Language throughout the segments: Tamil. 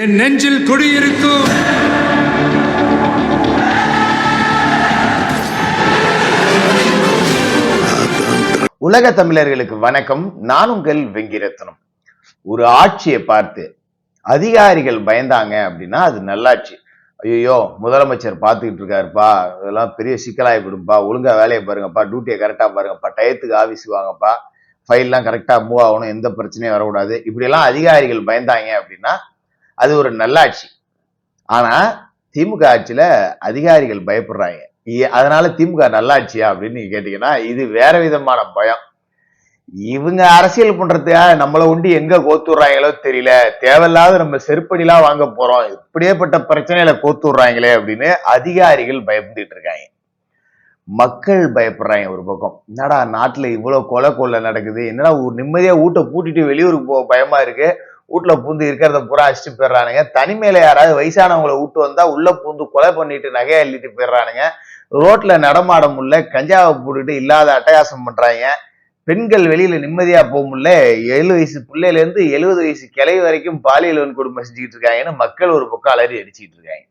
என் நெஞ்சில் குடியிருக்கும் உலக தமிழர்களுக்கு வணக்கம். நான் உங்கள் வெங்கிரத்னம். ஒரு ஆட்சியை பார்த்து அதிகாரிகள் பயந்தாங்க அப்படின்னா அது நல்லாட்சி ஐயோ முதலமைச்சர் பார்த்துக்கிட்டு இருக்காருப்பா. இதெல்லாம் பெரிய சிக்கலாகி விடும்பா ஒழுங்கா வேலையை பாருங்கப்பா. டியூட்டியை கரெக்டாக பாருங்கப்பா. டயத்துக்கு ஆஃபீஸ் வாங்கப்பா. ஃபைல்லாம் கரெக்டாக மூவ் ஆகணும். எந்த பிரச்சனையும் வரக்கூடாது. இப்படியெல்லாம் அதிகாரிகள் பயந்தாங்க அப்படின்னா அது ஒரு நல்லாட்சி. ஆனா திமுக ஆட்சியில அதிகாரிகள் பயப்படுறாங்க. இ- அதனால திமுக நல்லாட்சியா அப்படின்னு நீங்க கேட்டீங்கன்னா இது வேற விதமான பயம். இவங்க அரசியல் பண்றதுக்காக நம்மளை உண்டி எங்க கோத்துறாங்களோ தெரியல. தேவையில்லாத நம்ம செருப்படிலாம் வாங்க போறோம். இப்படியேப்பட்ட பிரச்சனையில கோத்துறாங்களே அப்படின்னு அதிகாரிகள் பயந்துட்டு இருக்காங்க. மக்கள் பயப்படுறாங்க ஒரு பக்கம். என்னடா நாட்டுல இவ்வளவு கொலை கொள்ளை நடக்குது. என்னடா ஒரு நிம்மதியா ஊட்ட பூட்டிட்டு வெளியூருக்கு போக பயமா இருக்கு. வீட்டில் பூந்து இருக்கிறத பூரா அடிச்சுட்டு போயிடுறானுங்க. தனிமையில யாராவது வயசானவங்களை விட்டு வந்தால் உள்ளே பூந்து கொலை பண்ணிட்டு நகையை அள்ளிட்டு போயிடுறானுங்க. ரோட்டில் நடமாட முடியல. கஞ்சாவை போட்டுட்டு இல்லாத அட்டகாசம் பண்ணுறாங்க பெண்கள் வெளியில் நிம்மதியாக போக முடியல. ஏழு வயசு பிள்ளையிலேருந்து எழுபது வயசு கிளை வரைக்கும் பாலியல் வன்கொடுமை செஞ்சுக்கிட்டு இருக்காங்கன்னு மக்கள் ஒரு பக்கம் அலறி அடிச்சுக்கிட்டு இருக்காங்க.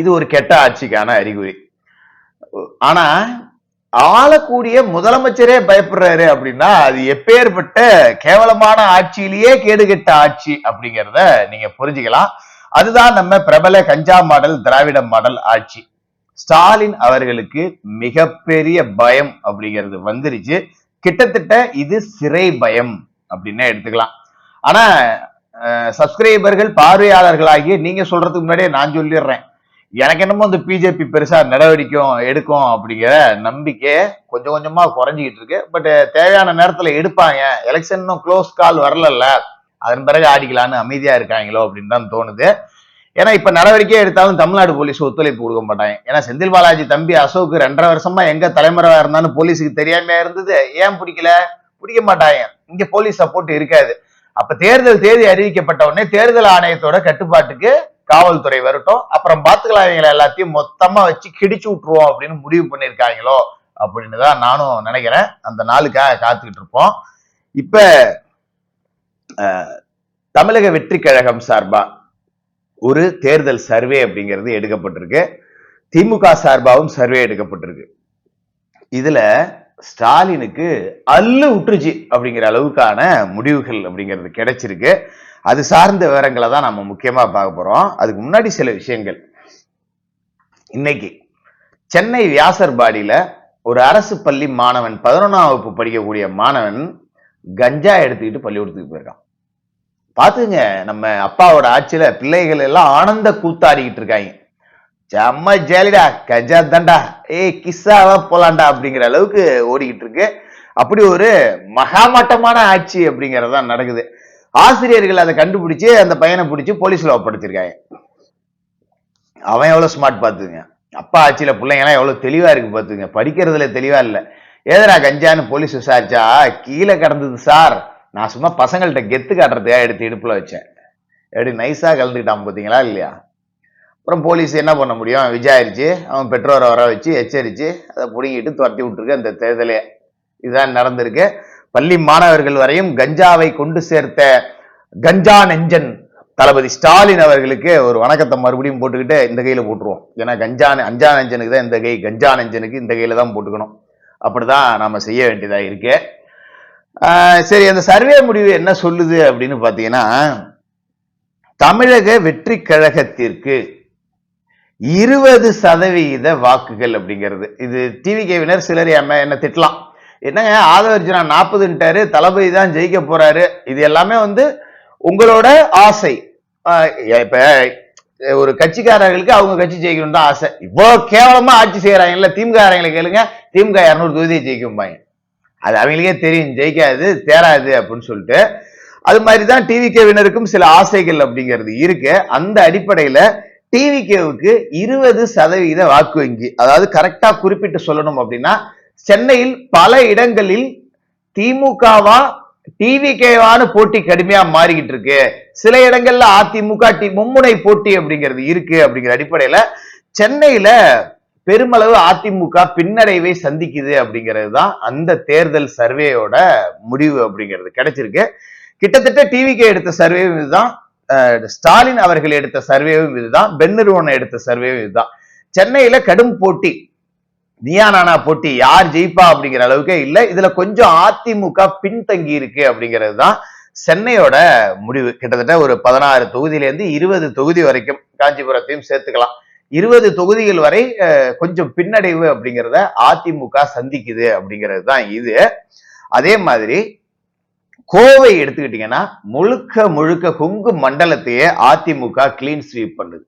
இது ஒரு கெட்ட ஆட்சிக்கான அறிகுறி. ஆனால் ஆளக்கூடிய முதலமைச்சரே பயப்படுறாரு அப்படின்னா அது எப்பேற்பட்ட கேவலமான ஆட்சியிலேயே கேடுகெட்ட ஆட்சி அப்படிங்கிறத நீங்க புரிஞ்சுக்கலாம். அதுதான் நம்ம பிரபல கஞ்சா மாடல் திராவிட மாடல் ஆட்சி. ஸ்டாலின் அவர்களுக்கு மிகப்பெரிய பயம் அப்படிங்கிறது வந்துருச்சு. கிட்டத்தட்ட இது சிறை பயம் அப்படின்னே எடுத்துக்கலாம். ஆனா சப்ஸ்கிரைபர்கள் பார்வையாளர்களாகிய நீங்க சொல்றதுக்கு முன்னாடியே நான் சொல்லிடுறேன். எனக்கு என்னமோ இந்த பிஜேபி பெருசா நடவடிக்கும் எடுக்கும் அப்படிங்கிற நம்பிக்கை கொஞ்சம் கொஞ்சமா குறைஞ்சிக்கிட்டு இருக்கு. பட் தேவையான நேரத்துல எடுப்பாங்க. எலெக்ஷன் இன்னும் க்ளோஸ் கால் வரலல்ல. அதன் பிறகு ஆடிக்கலான்னு அமைதியா இருக்காங்களோ அப்படின்னு தான் தோணுது. ஏன்னா இப்ப நடவடிக்கை எடுத்தாலும் தமிழ்நாடு போலீஸ் ஒத்துழைப்பு கொடுக்க மாட்டாங்க. ஏன்னா செந்தில் பாலாஜி தம்பி அசோக் ரெண்டரை வருஷமா எங்க தலைமுறைவா இருந்தாலும் போலீஸுக்கு தெரியாம இருந்தது. ஏன் பிடிக்கல? பிடிக்க மாட்டாங்க. இங்க போலீஸ் சப்போர்ட் இருக்காது. அப்ப தேர்தல் தேதி அறிவிக்கப்பட்ட உடனே தேர்தல் ஆணையத்தோட கட்டுப்பாட்டுக்கு காவல்துறை வரட்டும் அப்புறம் பாத்துக்கலாம் இவங்களை எல்லாத்தையும் மொத்தமா வச்சு கிடிச்சு விட்டுருவோம் அப்படின்னு முடிவு பண்ணிருக்காங்களோ அப்படின்னு தான் நானும் நினைக்கிறேன். அந்த நாளுக்காக காத்துக்கிட்டு இருப்போம். இப்ப தமிழக வெற்றி கழகம் சார்பா ஒரு தேர்தல் சர்வே அப்படிங்கிறது எடுக்கப்பட்டிருக்கு. திமுக சார்பாகவும் சர்வே எடுக்கப்பட்டிருக்கு. இதுல ஸ்டாலினுக்கு அல்லு விட்டுருச்சு அப்படிங்கிற அளவுக்கான முடிவுகள் அப்படிங்கிறது கிடைச்சிருக்கு. அது சார்ந்த விவரங்களை தான் நம்ம முக்கியமா பார்க்க போறோம். அதுக்கு முன்னாடி சில விஷயங்கள். இன்னைக்கு சென்னை வியாசர்பாடியில ஒரு அரசு பள்ளி மாணவன் பதினொன்றாம் வகுப்பு படிக்கக்கூடிய மாணவன் கஞ்சா எடுத்துக்கிட்டு பள்ளிக்கூடத்துக்கு போயிருக்கான். பாத்துங்க நம்ம அப்பாவோட ஆட்சியில பிள்ளைகள் எல்லாம் ஆனந்த கூத்தாடிக்கிட்டு இருக்காங்க. செம்ம ஜாலிடா கஜா தண்டா ஏய் கிஸ்ஸாவா போலாண்டா அப்படிங்கிற அளவுக்கு ஓடிக்கிட்டு இருக்கு. அப்படி ஒரு மகாமட்டமான ஆட்சி அப்படிங்கறதா நடக்குது. ஆசிரியர்கள் அதை கண்டுபிடிச்சு அந்த பையனை பிடிச்சி போலீஸ்ல ஒப்படைச்சிருக்காங்க. அவன் எவ்வளவு ஸ்மார்ட் பாத்துங்க அப்பா ஆட்சியில பிள்ளைங்கலாம் எவ்வளவு தெளிவா இருக்கு பாத்துங்க படிக்கிறதுல தெளிவா இல்ல. ஏதரா கஞ்சான்னு போலீஸ் விசாரிச்சா கீழே கடந்தது சார். நான் சும்மா பசங்கள்கிட்ட கெத்து காட்டுறதுக்காக எடுத்து இடுப்புல வச்சேன். எப்படி நைஸா கலந்துக்கிட்டான் பாத்தீங்களா இல்லையா? அப்புறம் போலீஸ் என்ன பண்ண முடியும்? விசாரிச்சு அவன் பெற்றோரை வர வச்சு எச்சரித்து அதை பிடுங்கிட்டு துரத்தி விட்டுருக்கு அந்த தேர்தலே. இதுதான் நடந்திருக்கு. பள்ளி மாணவர்கள் வரையும் கஞ்சாவை கொண்டு சேர்த்த கஞ்சா நெஞ்சன் தளபதி ஸ்டாலின் அவர்களுக்கு ஒரு வணக்கத்தை மறுபடியும் போட்டுக்கிட்டு இந்த கையில் போட்டுருவோம். ஏன்னா கஞ்சா அஞ்சா நெஞ்சனுக்கு தான் இந்த கை கஞ்சா நெஞ்சனுக்கு இந்த கையில் தான் போட்டுக்கணும். அப்படிதான் நாம் செய்ய வேண்டியதாக இருக்கு. சரி அந்த சர்வே முடிவு என்ன சொல்லுது அப்படின்னு பார்த்தீங்கன்னா தமிழக வெற்றி கழகத்திற்கு இருபது சதவிகித வாக்குகள் அப்படிங்கிறது. இது டிவி கேவினர் சிலர் என்ன திட்டலாம். என்னங்க ஆதவர்ஜுனா நாற்பதுன்ட்டாரு தளபதி தான் ஜெயிக்க போறாரு. இது எல்லாமே வந்து உங்களோட ஆசை. இப்ப ஒரு கட்சிக்காரர்களுக்கு அவங்க கட்சி ஜெயிக்கணும் தான் ஆசை. இவ்வளவு கேவலமா ஆட்சி செய்யறாங்கல்ல திமுக காரங்களை கேளுங்க. திமுக இரநூறு தொகுதியை ஜெயிக்கும்பாங்க. அது அவங்களுக்கே தெரியும் ஜெயிக்காது தேராது அப்படின்னு சொல்லிட்டு. அது மாதிரி தான் டிவி கேவினருக்கும் சில ஆசைகள் அப்படிங்கிறது இருக்கு. அந்த அடிப்படையில டிவிகேவுக்கு இருபது சதவீத வாக்கு வங்கி. அதாவது கரெக்டா குறிப்பிட்டு சொல்லணும் அப்படின்னா சென்னையில் பல இடங்களில் திமுகவா டிவிகேவான போட்டி கடுமையா மாறிக்கிட்டு இருக்கு. சில இடங்கள்ல அதிமுக டி மும்முனை போட்டி அப்படிங்கிறது இருக்கு அப்படிங்கிற அடிப்படையில சென்னையில பெருமளவு அதிமுக பின்னடைவை சந்திக்குது அப்படிங்கிறது தான் அந்த தேர்தல் சர்வேயோட முடிவு அப்படிங்கிறது கிடைச்சிருக்கு. கிட்டத்தட்ட டிவிகே எடுத்த சர்வே இதுதான். ஸ்டாலின் அவர்கள் எடுத்த சர்வேவும் இதுதான். பெண் நிறுவனம் எடுத்த சர்வேவும் இதுதான். சென்னையில கடும் போட்டி. நீயா நானா போட்டி. யார் ஜெயிப்பா அப்படிங்கிற அளவுக்கே இல்ல. இதுல கொஞ்சம் அதிமுக பின்தங்கி இருக்கு அப்படிங்கிறது தான் சென்னையோட முடிவு. கிட்டத்தட்ட ஒரு பதினாறு தொகுதியிலேருந்து இருபது தொகுதி வரைக்கும் காஞ்சிபுரத்தையும் சேர்த்துக்கலாம். இருபது தொகுதிகள் வரை கொஞ்சம் பின்னடைவு அப்படிங்கிறத அதிமுக சந்திக்குது அப்படிங்கிறது தான் இது. அதே மாதிரி கோவை எடுத்துக்கிட்டீங்கன்னா முழுக்க முழுக்க கொங்கு மண்டலத்தையே அதிமுக கிளீன் ஸ்வீப் பண்ணுது.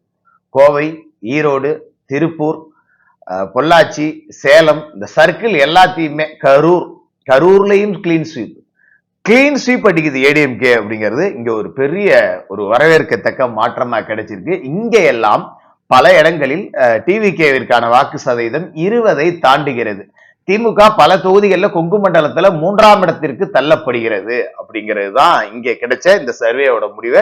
கோவை ஈரோடு திருப்பூர் பொள்ளாச்சி சேலம் இந்த சர்க்கிள் எல்லாத்தையுமே கரூர் கரூர்லையும் கிளீன் ஸ்வீப் கிளீன் ஸ்வீப் அடிக்குது ஏடிஎம்கே அப்படிங்கிறது இங்க ஒரு பெரிய ஒரு வரவேற்கத்தக்க மாற்றமா கிடைச்சிருக்கு. இங்க எல்லாம் பல இடங்களில் டிவிகேவிற்கான வாக்கு சதவீதம் இருபதை தாண்டுகிறது. திமுக பல தொகுதிகளில் கொங்கு மண்டலத்துல மூன்றாம் இடத்திற்கு தள்ளப்படுகிறது அப்படிங்கிறது தான் இங்கே கிடைச்ச இந்த சர்வேயோட முடிவு.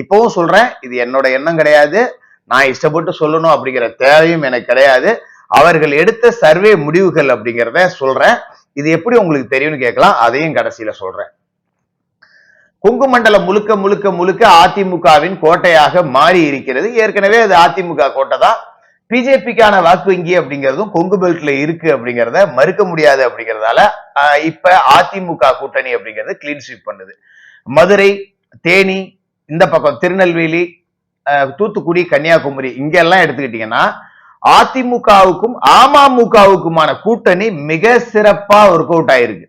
இப்பவும் சொல்றேன் இது என்னோட எண்ணம் கிடையாது. நான் இஷ்டப்பட்டு சொல்லணும் அப்படிங்கிற தேவையும் எனக்கு கிடையாது. அவர்கள் எடுத்த சர்வே முடிவுகள் அப்படிங்கிறத சொல்றேன். இது எப்படி உங்களுக்கு தெரியும்னு கேட்கலாம். அதையும் கடைசியில சொல்றேன். கொங்கு மண்டலம் முழுக்க முழுக்க முழுக்க அதிமுகவின் கோட்டையாக மாறி இருக்கிறது. ஏற்கனவே அது அதிமுக கோட்டை தான். பிஜேபிக்கான வாக்கு வங்கி அப்படிங்கிறதும் கொங்கு பெல்ட்ல இருக்கு அப்படிங்கிறத மறுக்க முடியாது அப்படிங்கிறதால இப்ப அதிமுக கூட்டணி அப்படிங்கிறது கிளீன் ஸ்வீப் பண்ணுது. மதுரை தேனி இந்த பக்கம் திருநெல்வேலி தூத்துக்குடி கன்னியாகுமரி இங்கெல்லாம் எடுத்துக்கிட்டீங்கன்னா அதிமுகவுக்கும் அமமுகவுக்குமான கூட்டணி மிக சிறப்பா ஒர்க் அவுட் ஆயிருக்கு.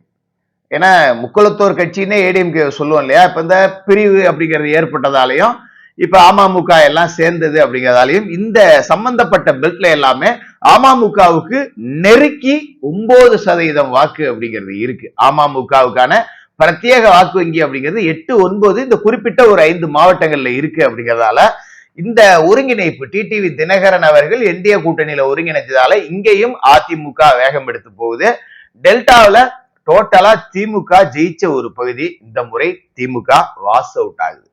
ஏன்னா முக்குளத்தோர் கட்சின்னே ஏடிஎம்கே சொல்லுவோம் இல்லையா? இப்ப இந்த பிரிவு அப்படிங்கிறது ஏற்பட்டதாலையும் இப்ப அமமுக எல்லாம் சேர்ந்தது அப்படிங்கிறதாலையும் இந்த சம்பந்தப்பட்ட பெல்ட்ல எல்லாமே அமமுகவுக்கு நெருக்கி ஒன்பது சதவீதம் வாக்கு அப்படிங்கிறது இருக்கு. அமமுகவுக்கான பிரத்யேக வாக்கு வங்கி அப்படிங்கிறது எட்டு ஒன்பது இந்த குறிப்பிட்ட ஒரு ஐந்து மாவட்டங்கள்ல இருக்கு அப்படிங்கிறதால இந்த ஒருங்கிணைப்பு டிடிவி தினகரன் அவர்கள் என்டிஏ கூட்டணியில ஒருங்கிணைச்சதால இங்கேயும் அதிமுக வேகம் எடுத்து போகுது. டெல்டாவில் டோட்டலா திமுக ஜெயிச்ச ஒரு பகுதி. இந்த முறை திமுக வாஸ் அவுட் ஆகுது.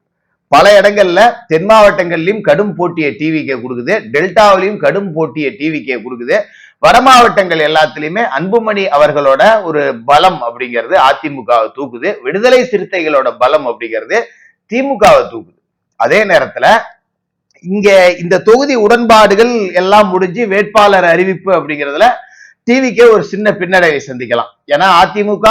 பல இடங்கள்ல தென் மாவட்டங்கள்லயும் கடும் போட்டியை டிவிக்கே கொடுக்குது. டெல்டாவிலையும் கடும் போட்டியை டிவிகே கொடுக்குது. வட மாவட்டங்கள் எல்லாத்துலயுமே அன்புமணி அவர்களோட ஒரு பலம் அப்படிங்கிறது அதிமுகவை தூக்குது. விடுதலை சிறுத்தைகளோட பலம் அப்படிங்கிறது திமுகவை தூக்குது. அதே நேரத்துல இங்க இந்த தொகுதி உடன்பாடுகள் எல்லாம் முடிஞ்சு வேட்பாளர் அறிவிப்பு அப்படிங்கிறதுல டிவிக்கே ஒரு சின்ன பின்னடைவை சந்திக்கலாம். ஏன்னா அதிமுக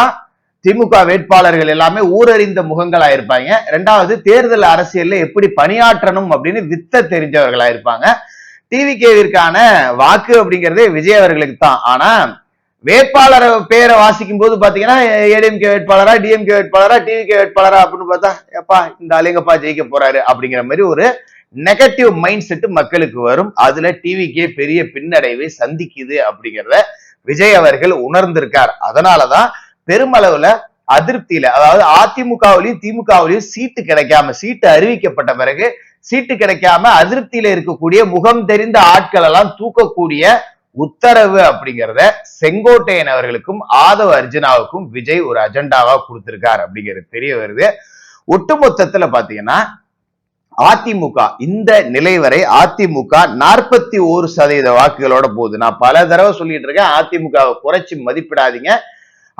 திமுக வேட்பாளர்கள் எல்லாமே ஊரறிந்த முகங்களா இருப்பாங்க ரெண்டாவது தேர்தல் அரசியல்ல எப்படி பணியாற்றணும் அப்படின்னு வித்த தெரிஞ்சவர்களா இருப்பாங்க டிவிகேவிற்கான வாக்கு அப்படிங்கிறதே விஜய் அவர்களுக்கு தான். ஆனா வேட்பாளர் பேரை வாசிக்கும் போது பாத்தீங்கன்னா ஏடிஎம்கே வேட்பாளரா டிஎம்கே வேட்பாளரா டிவிகே வேட்பாளரா அப்படின்னு பார்த்தா எப்பா இந்த அலிங்கப்பா ஜெயிக்க போறாரு அப்படிங்கிற மாதிரி ஒரு நெகட்டிவ் மைண்ட் செட் மக்களுக்கு வரும். அதுல டிவிக்கே பெரிய பின்னடைவை சந்திக்குது அப்படிங்கிறத விஜய் அவர்கள் உணர்ந்திருக்கார். அதனாலதான் பெருமளவுல அதிருப்தியில அதாவது அதிமுகவிலையும் திமுகவிலையும் சீட்டு கிடைக்காம சீட்டு அறிவிக்கப்பட்ட பிறகு சீட்டு கிடைக்காம அதிருப்தியில இருக்கக்கூடிய முகம் தெரிந்த ஆட்கள் எல்லாம் தூக்கக்கூடிய உத்தரவு அப்படிங்கிறத செங்கோட்டையன் அவர்களுக்கும் ஆதவ அர்ஜுனாவுக்கும் விஜய் ஒரு அஜெண்டாவா கொடுத்திருக்கார் அப்படிங்கிறது தெரிய வருது. ஒட்டுமொத்தத்துல பாத்தீங்கன்னா அதிமுக இந்த நிலை வரை அதிமுக நாற்பத்தி ஒரு சதவீத வாக்குகளோட போகுது. நான் பல தடவை சொல்லிட்டு இருக்கேன் அதிமுகவை குறைச்சி மதிப்பிடாதீங்க.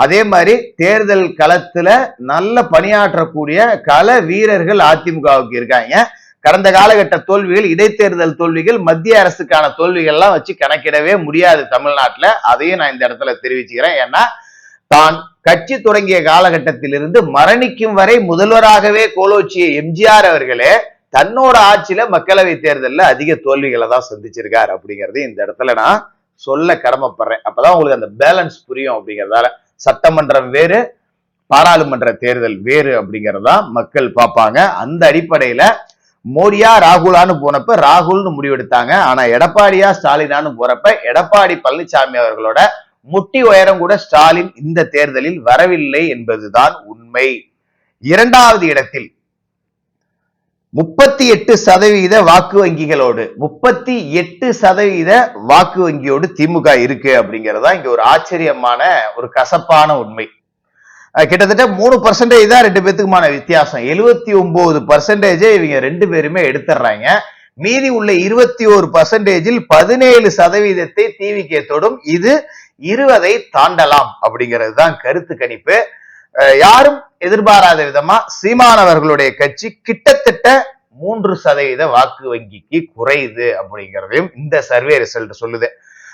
அதே மாதிரி தேர்தல் களத்துல நல்ல பணியாற்றக்கூடிய கள வீரர்கள் அதிமுகவுக்கு இருக்காங்க. கடந்த காலகட்ட தோல்விகள் இடைத்தேர்தல் தோல்விகள் மத்திய அரசுக்கான தோல்விகள்லாம் வச்சு கணக்கிடவே முடியாது தமிழ்நாட்டில். அதையும் நான் இந்த இடத்துல தெரிவிச்சுக்கிறேன். ஏன்னா தான் கட்சி தொடங்கிய காலகட்டத்திலிருந்து மரணிக்கும் வரை முதல்வராகவே கோலோச்சிய எம்ஜிஆர் அவர்களே தன்னோட ஆட்சியில மக்களவை தேர்தலில் அதிக தோல்விகளை தான் சந்திச்சிருக்காரு அப்படிங்கிறது இந்த இடத்துல நான் சொல்ல கடமைப்படுறேன். அப்பதான் உங்களுக்கு அந்த பேலன்ஸ் புரியும் அப்படிங்கிறதால. சட்டமன்றம் வேறு பாராளுமன்ற தேர்தல் வேறு அப்படிங்கறதா மக்கள் பார்ப்பாங்க. அந்த அடிப்படையில மோடியா ராகுலான்னு போனப்ப ராகுல்னு முடிவெடுத்தாங்க. ஆனா எடப்பாடியா ஸ்டாலினான்னு போறப்ப எடப்பாடி பழனிசாமி அவர்களோட முட்டி உயரம் கூட ஸ்டாலின் இந்த தேர்தலில் வரவில்லை என்பதுதான் உண்மை. இரண்டாவது இடத்தில் முப்பத்தி எட்டு சதவீத வாக்கு வங்கிகளோடு முப்பத்தி எட்டு சதவீத வாக்கு வங்கியோடு திமுக இருக்கு அப்படிங்கறதா இங்க ஒரு ஆச்சரியமான ஒரு கசப்பான உண்மை. கிட்டத்தட்ட மூணு பர்சன்டேஜ் தான் ரெண்டு பேத்துக்குமான வித்தியாசம். எழுபத்தி ஒன்பது பர்சன்டேஜ் இவங்க ரெண்டு பேருமே எடுத்துடுறாங்க மீதி உள்ள இருபத்தி ஒரு பர்சன்டேஜில் பதினேழு சதவீதத்தை டிவிக்கே தொடும். இது இருபதை தாண்டலாம் அப்படிங்கிறது தான் கருத்து கணிப்பு. யாரும் எதிர்பாராத விதமா சீமானவர்களுடைய கட்சி கிட்டத்தட்ட மூன்று சதவீத வாக்கு வங்கிக்கு குறையுது அப்படிங்கிறதையும் இந்த சர்வே ரிசல்ட் சொல்லுது.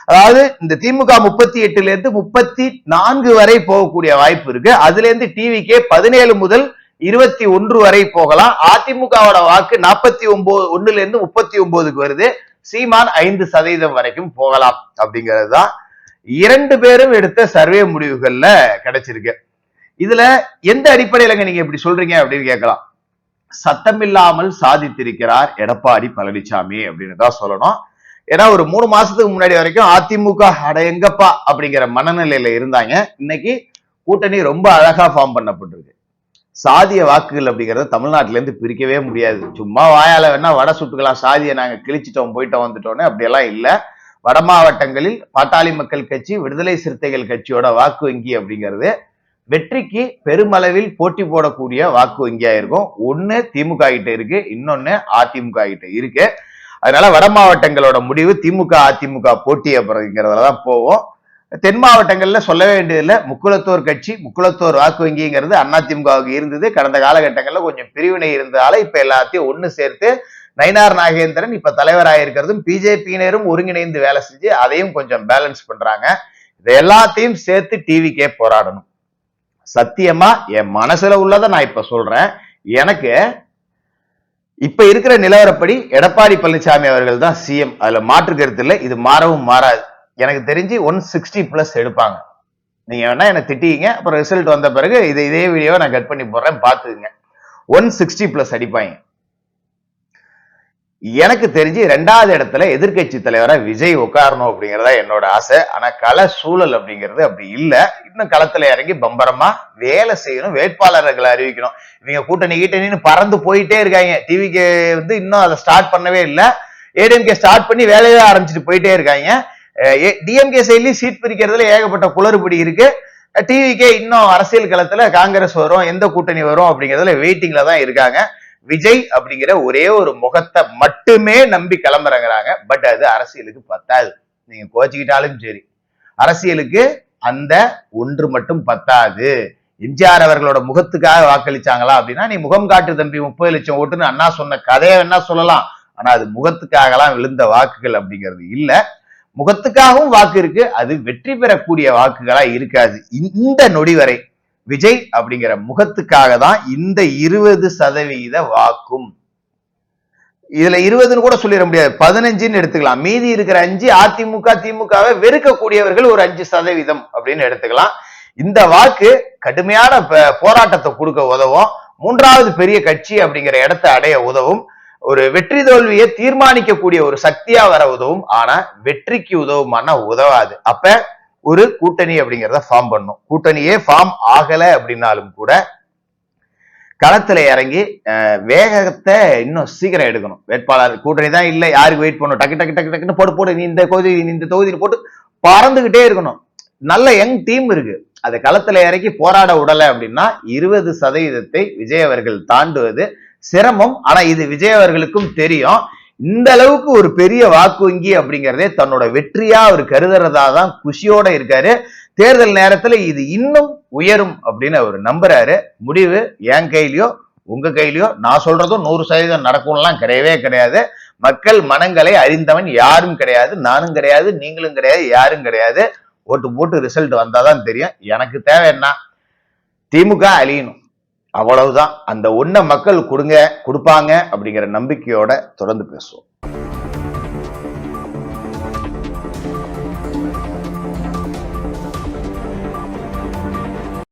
அதாவது இந்த திமுக முப்பத்தி எட்டுல இருந்து முப்பத்தி நான்கு வரை போகக்கூடிய வாய்ப்பு இருக்கு. அதுல இருந்து டிவிக்கே பதினேழு முதல் இருபத்தி ஒன்று வரை போகலாம். அதிமுகவோட வாக்கு நாற்பத்தி ஒன்பது ஒண்ணுல இருந்து முப்பத்தி ஒன்பதுக்கு வருது. சீமான் ஐந்து சதவீதம் வரைக்கும் போகலாம் அப்படிங்கிறது தான். இரண்டு பேரும் எடுத்த சர்வே முடிவுகள்ல கிடைச்சிருக்கு. இதுல எந்த அடிப்படையிலங்க நீங்க இப்படி சொல்றீங்க அப்படின்னு கேட்கலாம். சத்தமில்லாமல் சாதித்திருக்கிறார் எடப்பாடி பழனிசாமி அப்படின்னு தான் சொல்லணும். ஏன்னா ஒரு மூணு மாசத்துக்கு முன்னாடி வரைக்கும் அதிமுக அட எங்கப்பா அப்படிங்கிற மனநிலையில இருந்தாங்க. இன்னைக்கு கூட்டணி ரொம்ப அழகா ஃபார்ம் பண்ணப்பட்டிருக்கு. சாதிய வாக்குகள் அப்படிங்கறத தமிழ்நாட்டுல இருந்து பிரிக்கவே முடியாது. சும்மா வாயால வேணா வடை சுட்டுக்கலாம். சாதியை நாங்க கிழிச்சிட்டோம் போயிட்டோம் வந்துட்டோம்னு அப்படியெல்லாம் இல்ல. வட மாவட்டங்களில் பாட்டாளி மக்கள் கட்சி விடுதலை சிறுத்தைகள் கட்சியோட வாக்கு வங்கி அப்படிங்கிறது வெற்றிக்கு பெருமளவில் போட்டி போடக்கூடிய வாக்கு வங்கியா இருக்கும் ஒன்னு திமுக கிட்ட இருக்கு இன்னொன்னு அதிமுக கிட்ட இருக்கு. அதனால வட மாவட்டங்களோட முடிவு திமுக அதிமுக போட்டி அப்படிங்கிறதுலதான் போவோம். தென் மாவட்டங்கள்ல சொல்ல வேண்டியதில்லை. முக்குளத்தோர் கட்சி முக்குளத்தோர் வாக்கு வங்கிங்கிறது அதிமுகவுக்கு இருந்தது. கடந்த காலகட்டங்கள்ல கொஞ்சம் பிரிவினை இருந்ததால இப்ப எல்லாத்தையும் ஒண்ணு சேர்த்து நயினார் நாகேந்திரன் இப்ப தலைவராக இருக்கிறதும் பிஜேபியினரும் ஒருங்கிணைந்து வேலை செஞ்சு அதையும் கொஞ்சம் பேலன்ஸ் பண்றாங்க. இது எல்லாத்தையும் சேர்த்து டிவிக்கே போராடணும். சத்தியமா என் மனசுல உள்ளதை நான் இப்ப சொல்றேன். எனக்கு இப்ப இருக்கிற நிலவரப்படி எடப்பாடி பழனிசாமி அவர்கள் தான் சிஎம் அதுல மாற்று கருத்து இல்லை. இது மாறவும் மாறாது. எனக்கு தெரிஞ்சு ஒன் சிக்ஸ்டி பிளஸ் எடுப்பாங்க. நீங்க வேணா என்ன திட்டிங்க அப்புறம் ரிசல்ட் வந்த பிறகு இது இதே வீடியோவை நான் கட் பண்ணி போடுறேன். பாத்துக்குங்க ஒன் சிக்ஸ்டி பிளஸ் அடிப்பாங்க. எனக்கு தெரிஞ்சு ரெண்டாவது இடத்துல எதிர்க்கட்சி தலைவரா விஜய் உட்காரணும் அப்படிங்கறதா என்னோட ஆசை. ஆனா கள சூழல் அப்படிங்கிறது அப்படி இல்ல. இன்னும் களத்துல இறங்கி பம்பரமா வேலை செய்யணும் வேட்பாளர்களை அறிவிக்கணும். இவங்க கூட்டணி கீட்டணின்னு பறந்து போயிட்டே இருக்காங்க. டிவிக்கு வந்து இன்னும் அதை ஸ்டார்ட் பண்ணவே இல்லை. ஏடிஎம்கே ஸ்டார்ட் பண்ணி வேலையே ஆரம்பிச்சுட்டு போயிட்டே இருக்காங்க. டிஎம்கே சைட்லயும் சீட் பிரிக்கிறதுல ஏகப்பட்ட குளறுபடி இருக்கு. டிவிக்கே இன்னும் அரசியல் களத்துல காங்கிரஸ் வரும் எந்த கூட்டணி வரும் அப்படிங்கிறதுல வெயிட்டிங்ல தான் இருக்காங்க. விஜய் அப்படிங்கிற ஒரே ஒரு முகத்தை மட்டுமே நம்பி கிளம்புறங்கிறாங்க. பட் அது அரசியலுக்கு பத்தாது. நீங்க கோச்சிக்கிட்டாலும் சரி. அரசியலுக்கு அந்த ஒன்று மட்டும் பத்தாது. எம்ஜிஆர் அவர்களோட முகத்துக்காக வாக்களிச்சாங்களா அப்படின்னா நீ முகம் காட்டு தம்பி முப்பது லட்சம் ஓட்டுன்னு அண்ணா சொன்ன கதையை வேணா சொல்லலாம். ஆனா அது முகத்துக்காகலாம் விழுந்த வாக்குகள் அப்படிங்கிறது இல்ல. முகத்துக்காகவும் வாக்கு இருக்கு. அது வெற்றி பெறக்கூடிய வாக்குகளா இருக்காது. இந்த நொடி வரை விஜய் அப்படிங்கிற முகத்துக்காக தான் இந்த இருபது சதவீத வாக்கும். இதுல இருபதுன்னு கூட சொல்லிட முடியாது. பதினஞ்சுன்னு எடுத்துக்கலாம். மீதி இருக்கிற அஞ்சு அதிமுக திமுகவை வெறுக்கக்கூடியவர்கள் ஒரு அஞ்சு சதவீதம் அப்படின்னு எடுத்துக்கலாம். இந்த வாக்கு கடுமையான போராட்டத்தை கொடுக்க உதவும். மூன்றாவது பெரிய கட்சி அப்படிங்கிற இடத்தை அடைய உதவும். ஒரு வெற்றி தோல்வியை தீர்மானிக்கக்கூடிய ஒரு சக்தியா வர உதவும். ஆனா வெற்றிக்கு உதவுமானா உதவாது. அப்ப ஒரு கூட்டணி அப்படிங்கிறத ஃபார்ம் பண்ணும். கூட்டணியே ஃபார்ம் ஆகலை அப்படின்னாலும் கூட களத்துல இறங்கி வேகத்தை இன்னும் சீக்கிரம் எடுக்கணும். வேட்பாளர் கூட்டணி தான் இல்லை யாருக்கு வெயிட் பண்ணும் டக்கு டக்கு டக்கு டக்குன்னு போட்டு போட்டு நீ இந்த தொகுதி நீ இந்த தொகுதியில் போட்டு பறந்துகிட்டே இருக்கணும். நல்ல யங் டீம் இருக்கு. அது களத்துல இறக்கி போராட விடலை அப்படின்னா இருபது சதவீதத்தை விஜய் அவர்கள் தாண்டுவது சிரமம். ஆனா இது விஜய் அவர்களுக்கும் தெரியும். இந்த அளவுக்கு ஒரு பெரிய வாக்கு வங்கி அப்படிங்கிறதே தன்னோட வெற்றியா அவர் கருதுறதா தான் குஷியோட இருக்காரு. தேர்தல் நேரத்துல இது இன்னும் உயரும் அப்படின்னு அவர் நம்புறாரு. முடிவு என் கையிலயோ உங்க கையிலயோ நான் சொல்றதும் நூறு சதவீதம் நடக்கும்லாம் கிடையவே கிடையாது. மக்கள் மனங்களை அறிந்தவன் யாரும் கிடையாது நானும் கிடையாது நீங்களும் கிடையாது யாரும் கிடையாது. ஓட்டு போட்டு ரிசல்ட் வந்தாதான் தெரியும். எனக்கு தேவை என்ன? திமுக அழியணும். அவ்வளவுதான். அந்த ஒன்ன மக்கள் கொடுங்க கொடுப்பாங்க அப்படிங்கிற நம்பிக்கையோட தொடர்ந்து பேசுவோம்.